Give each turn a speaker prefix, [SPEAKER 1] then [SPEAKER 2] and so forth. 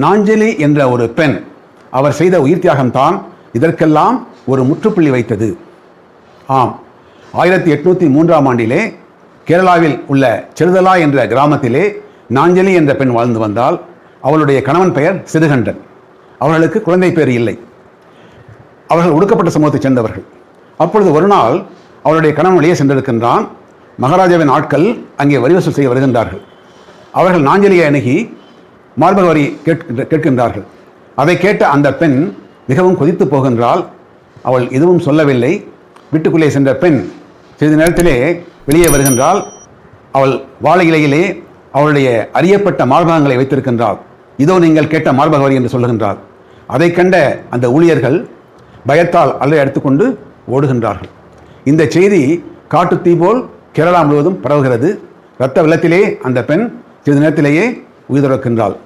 [SPEAKER 1] நாஞ்சலி என்ற ஒரு பெண் அவர் செய்த உயிர் தியாகம்தான் இதற்கெல்லாம் ஒரு முற்றுப்புள்ளி வைத்தது. ஆம். ஆயிரத்தி எட்நூற்றி மூன்றாம் ஆண்டிலே கேரளாவில் உள்ள செருதலா என்ற கிராமத்திலே நாஞ்சலி என்ற பெண் வாழ்ந்து வந்தால் அவளுடைய கணவன் பெயர் சிறுகண்டன் அவர்களுக்கு குழந்தை பேர் இல்லை. அவர்கள் ஒடுக்கப்பட்ட சமூகத்தைச் சேர்ந்தவர்கள். அப்பொழுது ஒரு நாள் அவருடைய கணவன் வெளியே சென்றிருக்கின்றான். மகாராஜாவின் ஆட்கள் அங்கே வரி வசூல் செய்ய வருகின்றார்கள். அவர்கள் நாஞ்சலியை அணுகி மார்பகவரி கேட்கின்றார்கள். அதை கேட்ட அந்த பெண் மிகவும் கொதித்து போகின்றாள். அவள் எதுவும் சொல்லவில்லை. வீட்டுக்குள்ளே சென்ற பெண் சிறிது நேரத்திலே வெளியே வருகின்றாள். அவள் வாழை இலையிலே அவளுடைய அறியப்பட்ட மார்பகங்களை வைத்திருக்கின்றாள். இதோ நீங்கள் கேட்ட மார்பக வரி என்று சொல்லுகின்றாள். அதை கண்ட அந்த ஊழியர்கள் பயத்தால் அல்லை எடுத்துக்கொண்டு ஓடுகின்றார்கள். இந்த செய்தி காட்டுத் தீ போல் கேரளா முழுவதும் பரவுகிறது. இரத்த வெள்ளத்திலே அந்த பெண் சிறிது நேரத்திலேயே உயிரிழக்கின்றாள்